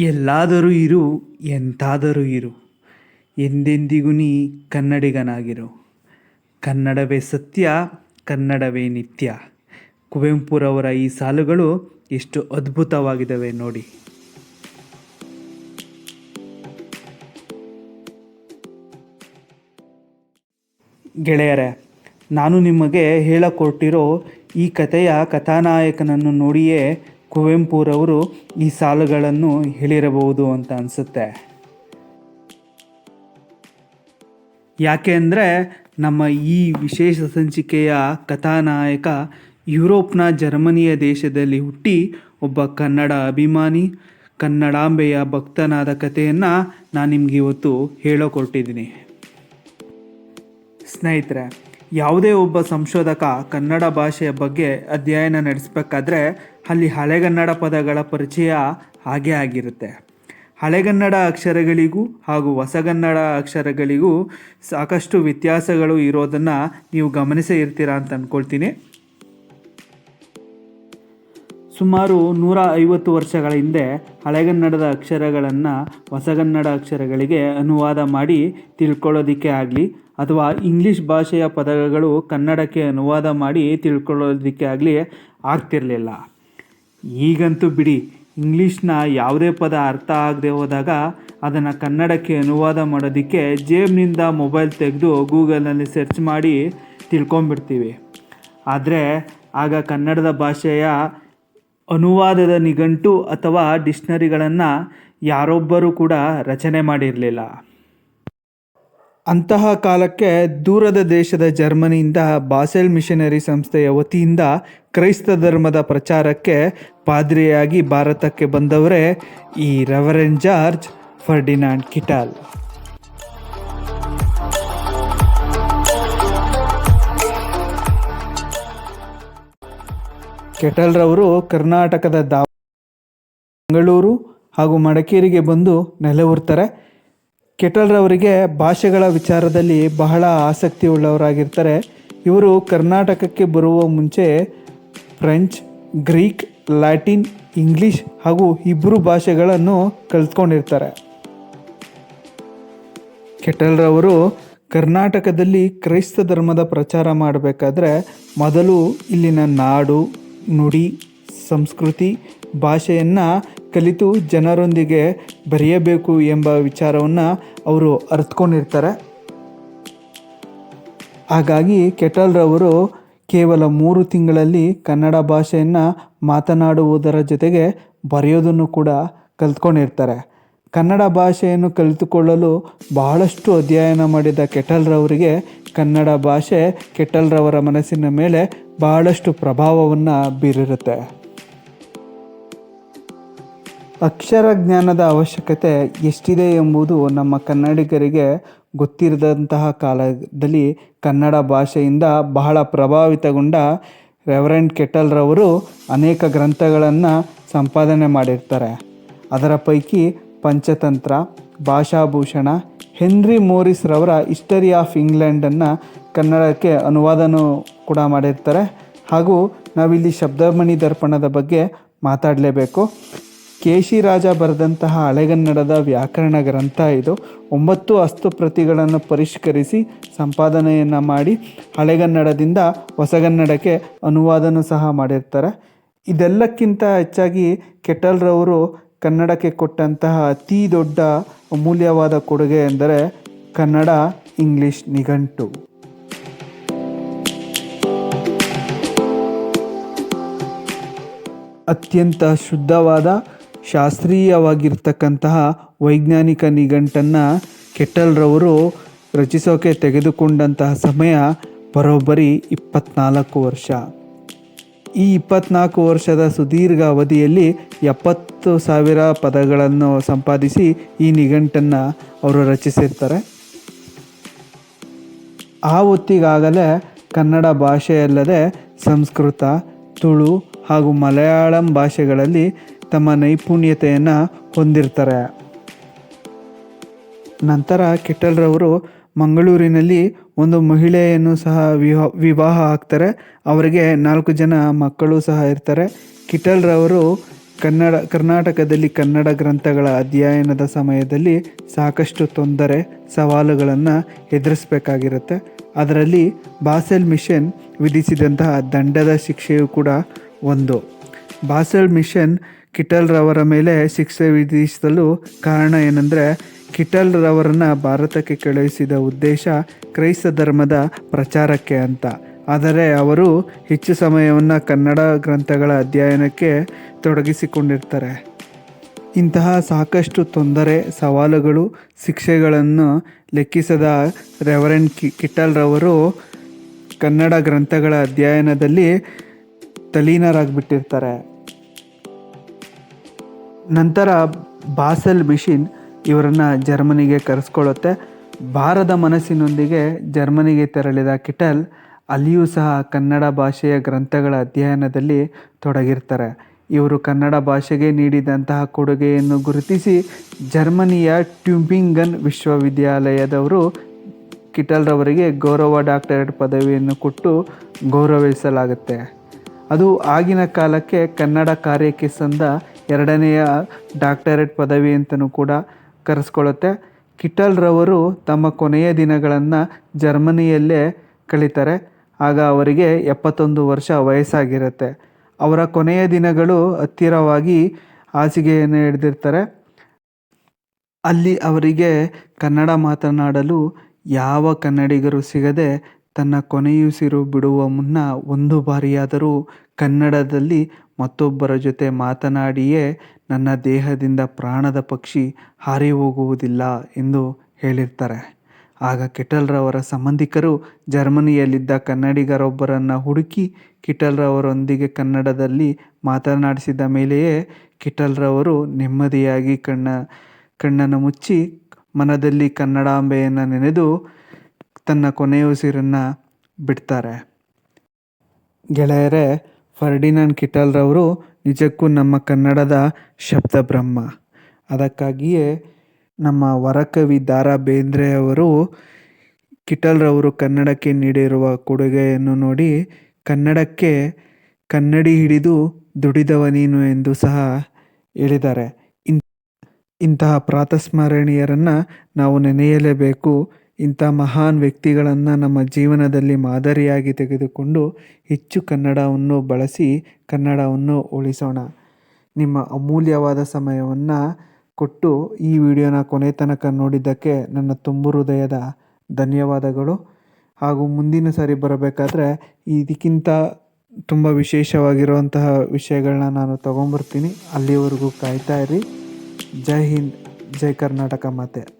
ಎಲ್ಲಾದರೂ ಇರು, ಎಂತಾದರೂ ಇರು. ಎಂದೆಂದಿಗೂ ನೀ ಕನ್ನಡಿಗನಾಗಿರು. ಕನ್ನಡವೇ ಸತ್ಯ, ಕನ್ನಡವೇ ನಿತ್ಯ. ಕುವೆಂಪುರವರ ಈ ಸಾಲುಗಳು ಎಷ್ಟು ಅದ್ಭುತವಾಗಿದ್ದಾವೆ ನೋಡಿ. ಗೆಳೆಯರೇ, ನಾನು ನಿಮಗೆ ಹೇಳಕೊಟ್ಟಿರೋ ಈ ಕಥೆಯ ಕಥಾನಾಯಕನನ್ನು ನೋಡಿಯೇ ಕುವೆಂಪುರವರು ಈ ಸಾಲುಗಳನ್ನು ಹೇಳಿರಬಹುದು ಅಂತ ಅನಿಸುತ್ತೆ. ಯಾಕೆ ಅಂದರೆ ನಮ್ಮ ಈ ವಿಶೇಷ ಸಂಚಿಕೆಯ ಕಥಾನಾಯಕ ಯುರೋಪ್ನ ಜರ್ಮನಿಯ ದೇಶದಲ್ಲಿ ಹುಟ್ಟಿ ಒಬ್ಬ ಕನ್ನಡ ಅಭಿಮಾನಿ, ಕನ್ನಡಾಂಬೆಯ ಭಕ್ತನಾದ ಕಥೆಯನ್ನು ನಾನು ನಿಮ್ಗೆ ಇವತ್ತು ಹೇಳೋಕೊಟ್ಟಿದ್ದೀನಿ. ಸ್ನೇಹಿತರೆ ಯಾವುದೇ ಒಬ್ಬ ಸಂಶೋಧಕ ಕನ್ನಡ ಭಾಷೆಯ ಬಗ್ಗೆ ಅಧ್ಯಯನ ನಡೆಸಬೇಕಾದ್ರೆ ಅಲ್ಲಿ ಹಳೆಗನ್ನಡ ಪದಗಳ ಪರಿಚಯ ಹಾಗೇ ಆಗಿರುತ್ತೆ. ಹಳೆಗನ್ನಡ ಅಕ್ಷರಗಳಿಗೂ ಹಾಗೂ ಹೊಸಗನ್ನಡ ಅಕ್ಷರಗಳಿಗೂ ಸಾಕಷ್ಟು ವ್ಯತ್ಯಾಸಗಳು ಇರೋದನ್ನು ನೀವು ಗಮನಿಸೇ ಇರ್ತೀರಾ ಅಂತ ಅಂದ್ಕೊಳ್ತೀನಿ ಸುಮಾರು ನೂರ ಐವತ್ತು ವರ್ಷಗಳ ಹಿಂದೆ ಹಳೆಗನ್ನಡದ ಅಕ್ಷರಗಳನ್ನು ಹೊಸಗನ್ನಡ ಅಕ್ಷರಗಳಿಗೆ ಅನುವಾದ ಮಾಡಿ ತಿಳ್ಕೊಳ್ಳೋದಕ್ಕೆ ಆಗಲಿ ಅಥವಾ ಇಂಗ್ಲೀಷ್ ಭಾಷೆಯ ಪದಗಳು ಕನ್ನಡಕ್ಕೆ ಅನುವಾದ ಮಾಡಿ ತಿಳ್ಕೊಳ್ಳೋದಕ್ಕೆ ಆಗಲಿ ಆಗ್ತಿರಲಿಲ್ಲ. ಈಗಂತೂ ಬಿಡಿ, ಇಂಗ್ಲೀಷ್ನ ಯಾವುದೇ ಪದ ಅರ್ಥ ಆಗದೆ ಹೋದಾಗ ಅದನ್ನು ಕನ್ನಡಕ್ಕೆ ಅನುವಾದ ಮಾಡೋದಕ್ಕೆ ಜೇಬ್ನಿಂದ ಮೊಬೈಲ್ ತೆಗೆದು ಗೂಗಲ್ನಲ್ಲಿ ಸರ್ಚ್ ಮಾಡಿ ತಿಳ್ಕೊಂಬಿಡ್ತೀವಿ ಆದರೆ ಆಗ ಕನ್ನಡದ ಭಾಷೆಯ ಅನುವಾದದ ನಿಘಂಟು ಅಥವಾ ಡಿಕ್ಷನರಿಗಳನ್ನು ಯಾರೊಬ್ಬರೂ ಕೂಡ ರಚನೆ ಮಾಡಿರಲಿಲ್ಲ. ಅಂತಹ ಕಾಲಕ್ಕೆ ದೂರದ ದೇಶದ ಜರ್ಮನಿಯಿಂದ ಬಾಸೆಲ್ ಮಿಷನರಿ ಸಂಸ್ಥೆಯ ವತಿಯಿಂದ ಕ್ರೈಸ್ತ ಧರ್ಮದ ಪ್ರಚಾರಕ್ಕೆ ಪಾದ್ರಿಯಾಗಿ ಭಾರತಕ್ಕೆ ಬಂದವರೇ ಈ ರೆವರೆನ್ ಜಾರ್ಜ್ ಫರ್ಡಿನಾಂಡ್ ಕಿಟಾಲ್. ಕೆಟಲ್ರವರು ಕರ್ನಾಟಕದ ದಾ ಬೆಂಗಳೂರು ಹಾಗೂ ಮಡಿಕೇರಿಗೆ ಬಂದು ನೆಲೆಯೂರ್ತಾರೆ ಕೆಟಲ್ರವರಿಗೆ ಭಾಷೆಗಳ ವಿಚಾರದಲ್ಲಿ ಬಹಳ ಆಸಕ್ತಿ ಉಳ್ಳವರಾಗಿರ್ತಾರೆ ಇವರು ಕರ್ನಾಟಕಕ್ಕೆ ಬರುವ ಮುಂಚೆ ಫ್ರೆಂಚ್, ಗ್ರೀಕ್, ಲ್ಯಾಟಿನ್, ಇಂಗ್ಲಿಷ್ ಹಾಗೂ ಇಬ್ಬರು ಭಾಷೆಗಳನ್ನು ಕಲ್ತ್ಕೊಂಡಿರ್ತಾರೆ. ಕೆಟಲ್ರವರು ಕರ್ನಾಟಕದಲ್ಲಿ ಕ್ರೈಸ್ತ ಧರ್ಮದ ಪ್ರಚಾರ ಮಾಡಬೇಕಾದ್ರೆ ಮೊದಲು ಇಲ್ಲಿನ ನಾಡು, ನುಡಿ, ಸಂಸ್ಕೃತಿ, ಭಾಷೆಯನ್ನು ಕಲಿತು ಜನರೊಂದಿಗೆ ಬರೆಯಬೇಕು ಎಂಬ ವಿಚಾರವನ್ನು ಅವರು ಅರ್ಥಕೊಂಡಿರ್ತಾರೆ ಹಾಗಾಗಿ ಕೆಟಲ್ರವರು ಕೇವಲ ಮೂರು ತಿಂಗಳಲ್ಲಿ ಕನ್ನಡ ಭಾಷೆಯನ್ನು ಮಾತನಾಡುವುದರ ಜೊತೆಗೆ ಬರೆಯೋದನ್ನು ಕೂಡ ಕಲ್ತ್ಕೊಂಡಿರ್ತಾರೆ. ಕನ್ನಡ ಭಾಷೆಯನ್ನು ಕಲಿತುಕೊಳ್ಳಲು ಬಹಳಷ್ಟು ಅಧ್ಯಯನ ಮಾಡಿದ ಕೆಟಲ್ರವರಿಗೆ ಕನ್ನಡ ಭಾಷೆ ಕೆಟಲ್ರವರ ಮನಸ್ಸಿನ ಮೇಲೆ ಬಹಳಷ್ಟು ಪ್ರಭಾವವನ್ನು ಬೀರಿರುತ್ತೆ. ಅಕ್ಷರ ಜ್ಞಾನದ ಅವಶ್ಯಕತೆ ಎಷ್ಟಿದೆ ಎಂಬುದು ನಮ್ಮ ಕನ್ನಡಿಗರಿಗೆ ಗೊತ್ತಿರದಂತಹ ಕಾಲದಲ್ಲಿ ಕನ್ನಡ ಭಾಷೆಯಿಂದ ಬಹಳ ಪ್ರಭಾವಿತಗೊಂಡ ರೆವರೆಂಡ್ ಕೆಟಲ್ರವರು ಅನೇಕ ಗ್ರಂಥಗಳನ್ನು ಸಂಪಾದನೆ ಮಾಡಿರ್ತಾರೆ. ಅದರ ಪೈಕಿ ಪಂಚತಂತ್ರ, ಭಾಷಾಭೂಷಣ, ಹೆನ್ರಿ ಮೋರಿಸ್ ರವರ ಹಿಸ್ಟರಿ ಆಫ್ ಇಂಗ್ಲೆಂಡನ್ನು ಕನ್ನಡಕ್ಕೆ ಅನುವಾದನೂ ಕೂಡ ಮಾಡಿರ್ತಾರೆ. ಹಾಗೂ ನಾವಿಲ್ಲಿ ಶಬ್ದಮಣಿ ದರ್ಪಣದ ಬಗ್ಗೆ ಮಾತಾಡಲೇಬೇಕು. ಕೇಶಿರಾಜ ಬರೆದಂತಹ ಹಳೆಗನ್ನಡದ ವ್ಯಾಕರಣ ಗ್ರಂಥ ಇದು. ಒಂಬತ್ತು ಹಸ್ತಪ್ರತಿಗಳನ್ನು ಪರಿಷ್ಕರಿಸಿ ಸಂಪಾದನೆಯನ್ನು ಮಾಡಿ ಹಳೆಗನ್ನಡದಿಂದ ಹೊಸಗನ್ನಡಕ್ಕೆ ಅನುವಾದನೂ ಸಹ ಮಾಡಿರ್ತಾರೆ. ಇದೆಲ್ಲಕ್ಕಿಂತ ಹೆಚ್ಚಾಗಿ ಕೆಟಲ್ರವರು ಕನ್ನಡಕ್ಕೆ ಕೊಟ್ಟಂತಹ ಅತಿ ದೊಡ್ಡ ಅಮೂಲ್ಯವಾದ ಕೊಡುಗೆ ಎಂದರೆ ಕನ್ನಡ ಇಂಗ್ಲಿಷ್ ನಿಘಂಟು. ಅತ್ಯಂತ ಶುದ್ಧವಾದ ಶಾಸ್ತ್ರೀಯವಾಗಿರ್ತಕ್ಕಂತಹ ವೈಜ್ಞಾನಿಕ ನಿಘಂಟನ್ನು ಕೆಟ್ಟಲ್ರವರು ರಚಿಸೋಕೆ ತೆಗೆದುಕೊಂಡಂತಹ ಸಮಯ ಬರೋಬ್ಬರಿ ಇಪ್ಪತ್ನಾಲ್ಕು ವರ್ಷ. ಈ ಇಪ್ಪತ್ನಾಲ್ಕು ವರ್ಷದ ಸುದೀರ್ಘ ಅವಧಿಯಲ್ಲಿ ಎಪ್ಪತ್ತು ಸಾವಿರ ಪದಗಳನ್ನು ಸಂಪಾದಿಸಿ ಈ ನಿಘಂಟನ್ನು ಅವರು ರಚಿಸಿರ್ತಾರೆ. ಆ ಹೊತ್ತಿಗಾಗಲೇ ಕನ್ನಡ ಭಾಷೆಯಲ್ಲದೆ ಸಂಸ್ಕೃತ, ತುಳು ಹಾಗೂ ಮಲಯಾಳಂ ಭಾಷೆಗಳಲ್ಲಿ ತಮ್ಮ ನೈಪುಣ್ಯತೆಯನ್ನು ಹೊಂದಿರ್ತಾರೆ. ನಂತರ ಕೆಟ್ಟಲ್ರವರು ಮಂಗಳೂರಿನಲ್ಲಿ ಒಂದು ಮಹಿಳೆಯನ್ನು ಸಹ ವಿವಾಹ ಆಗ್ತಾರೆ. ಅವರಿಗೆ ನಾಲ್ಕು ಜನ ಮಕ್ಕಳು ಸಹ ಇರ್ತಾರೆ. ಕಿಟಲ್ರವರು ಕನ್ನಡ, ಕರ್ನಾಟಕದಲ್ಲಿ ಕನ್ನಡ ಗ್ರಂಥಗಳ ಅಧ್ಯಯನದ ಸಮಯದಲ್ಲಿ ಸಾಕಷ್ಟು ತೊಂದರೆ, ಸವಾಲುಗಳನ್ನು ಎದುರಿಸಬೇಕಾಗಿರುತ್ತೆ. ಅದರಲ್ಲಿ ಬಾಸೆಲ್ ಮಿಷನ್ ವಿಧಿಸಿದಂತಹ ದಂಡದ ಶಿಕ್ಷೆಯು ಕೂಡ ಒಂದು. ಬಾಸೆಲ್ ಮಿಷನ್ ಕಿಟಲ್ರವರ ಮೇಲೆ ಶಿಕ್ಷೆ ವಿಧಿಸಲು ಕಾರಣ ಏನಂದರೆ, ಕಿಟಲ್ರವರನ್ನು ಭಾರತಕ್ಕೆ ಕಳುಹಿಸಿದ ಉದ್ದೇಶ ಕ್ರೈಸ್ತ ಧರ್ಮದ ಪ್ರಚಾರಕ್ಕೆ ಅಂತ. ಆದರೆ ಅವರು ಹೆಚ್ಚು ಸಮಯವನ್ನು ಕನ್ನಡ ಗ್ರಂಥಗಳ ಅಧ್ಯಯನಕ್ಕೆ ತೊಡಗಿಸಿಕೊಂಡಿರ್ತಾರೆ. ಇಂತಹ ಸಾಕಷ್ಟು ತೊಂದರೆ, ಸವಾಲುಗಳು, ಶಿಕ್ಷೆಗಳನ್ನು ಲೆಕ್ಕಿಸದ ರೆವರೆಂಡ್ ಕಿ ರವರು ಕನ್ನಡ ಗ್ರಂಥಗಳ ಅಧ್ಯಯನದಲ್ಲಿ ತಲೀನರಾಗಿಬಿಟ್ಟಿರ್ತಾರೆ ನಂತರ ಬಾಸೆಲ್ ಮಿಷಿನ್ ಇವರನ್ನು ಜರ್ಮನಿಗೆ ಕರೆಸ್ಕೊಳ್ಳುತ್ತೆ. ಭಾರದ ಮನಸ್ಸಿನೊಂದಿಗೆ ಜರ್ಮನಿಗೆ ತೆರಳಿದ ಕಿಟಲ್ ಅಲ್ಲಿಯೂ ಸಹ ಕನ್ನಡ ಭಾಷೆಯ ಗ್ರಂಥಗಳ ಅಧ್ಯಯನದಲ್ಲಿ ತೊಡಗಿರ್ತಾರೆ. ಇವರು ಕನ್ನಡ ಭಾಷೆಗೆ ನೀಡಿದಂತಹ ಕೊಡುಗೆಯನ್ನು ಗುರುತಿಸಿ ಜರ್ಮನಿಯ ಟ್ಯೂಬಿಂಗನ್ ವಿಶ್ವವಿದ್ಯಾಲಯದವರು ಕಿಟಲ್ರವರಿಗೆ ಗೌರವ ಡಾಕ್ಟರೇಟ್ ಪದವಿಯನ್ನು ಕೊಟ್ಟು ಗೌರವಿಸಲಾಗುತ್ತೆ. ಅದು ಆಗಿನ ಕಾಲಕ್ಕೆ ಕನ್ನಡ ಕಾರ್ಯಕ್ಕೆ ಸಂದ ಎರಡನೆಯ ಡಾಕ್ಟರೇಟ್ ಪದವಿ ಅಂತಲೂ ಕೂಡ ಕರೆಸ್ಕೊಳ್ಳುತ್ತೆ. ಕಿಟಲ್ರವರು ತಮ್ಮ ಕೊನೆಯ ದಿನಗಳನ್ನು ಜರ್ಮನಿಯಲ್ಲೇ ಕಳೀತಾರೆ. ಆಗ ಅವರಿಗೆ ಎಪ್ಪತ್ತೊಂದು ವರ್ಷ ವಯಸ್ಸಾಗಿರುತ್ತೆ. ಅವರ ಕೊನೆಯ ದಿನಗಳು ಹತ್ತಿರವಾಗಿ ಹಾಸಿಗೆಯನ್ನು ಹಿಡಿದಿರ್ತಾರೆ. ಅಲ್ಲಿ ಅವರಿಗೆ ಕನ್ನಡ ಮಾತನಾಡಲು ಯಾವ ಕನ್ನಡಿಗರು ಸಿಗದೆ ತನ್ನ ಕೊನೆಯುಸಿರು ಬಿಡುವ ಮುನ್ನ ಒಂದು ಬಾರಿಯಾದರೂ ಕನ್ನಡದಲ್ಲಿ ಮತ್ತೊಬ್ಬರ ಜೊತೆ ಮಾತನಾಡಿಯೇ ನನ್ನ ದೇಹದಿಂದ ಪ್ರಾಣದ ಪಕ್ಷಿ ಹಾರಿ ಹೋಗುವುದಿಲ್ಲ ಎಂದು ಹೇಳಿರ್ತಾರೆ. ಆಗ ಕಿಟಲ್ರವರ ಸಂಬಂಧಿಕರು ಜರ್ಮನಿಯಲ್ಲಿದ್ದ ಕನ್ನಡಿಗರೊಬ್ಬರನ್ನು ಹುಡುಕಿ ಕಿಟಲ್ರವರೊಂದಿಗೆ ಕನ್ನಡದಲ್ಲಿ ಮಾತನಾಡಿಸಿದ ಮೇಲೆಯೇ ಕಿಟಲ್ರವರು ನೆಮ್ಮದಿಯಾಗಿ ಕಣ್ಣ, ಕಣ್ಣನ್ನು ಮುಚ್ಚಿ ಮನದಲ್ಲಿ ಕನ್ನಡಾಂಬೆಯನ್ನು ನೆನೆದು ತನ್ನ ಕೊನೆಯುಸಿರನ್ನು ಬಿಡ್ತಾರೆ. ಗೆಳೆಯರೇ, ಫರ್ಡಿನಾಂಡ್ ಕಿಟಲ್ರವರು ನಿಜಕ್ಕೂ ನಮ್ಮ ಕನ್ನಡದ ಶಬ್ದ ಬ್ರಹ್ಮ ಅದಕ್ಕಾಗಿಯೇ ನಮ್ಮ ವರಕವಿ ದಾರಾ ಬೇಂದ್ರೆಯವರು ಕಿಟಲ್ರವರು ಕನ್ನಡಕ್ಕೆ ನೀಡಿರುವ ಕೊಡುಗೆಯನ್ನು ನೋಡಿ ಕನ್ನಡಕ್ಕೆ ಕನ್ನಡಿ ಹಿಡಿದು ದುಡಿದವ ನೀನು ಎಂದು ಸಹ ಹೇಳಿದ್ದಾರೆ. ಇಂತಹ ಪ್ರಾತಸ್ಮರಣೀಯರನ್ನು ನಾವು ನೆನೆಯಲೇಬೇಕು ಇಂಥ ಮಹಾನ್ ವ್ಯಕ್ತಿಗಳನ್ನು ನಮ್ಮ ಜೀವನದಲ್ಲಿ ಮಾದರಿಯಾಗಿ ತೆಗೆದುಕೊಂಡು ಹೆಚ್ಚು ಕನ್ನಡವನ್ನು ಬಳಸಿ ಕನ್ನಡವನ್ನು ಉಳಿಸೋಣ. ನಿಮ್ಮ ಅಮೂಲ್ಯವಾದ ಸಮಯವನ್ನು ಕೊಟ್ಟು ಈ ವಿಡಿಯೋನ ಕೊನೆ ತನಕ ನೋಡಿದ್ದಕ್ಕೆ ನನ್ನ ತುಂಬು ಹೃದಯದ ಧನ್ಯವಾದಗಳು. ಹಾಗೂ ಮುಂದಿನ ಸಾರಿ ಬರಬೇಕಾದ್ರೆ ಇದಕ್ಕಿಂತ ತುಂಬ ವಿಶೇಷವಾಗಿರುವಂತಹ ವಿಷಯಗಳನ್ನ ನಾನು ತೊಗೊಂಬರ್ತೀನಿ. ಅಲ್ಲಿವರೆಗೂ ಕಾಯ್ತಾ ಇರಿ. ಜೈ ಹಿಂದ್, ಜೈ ಕರ್ನಾಟಕ ಮಾತೆ.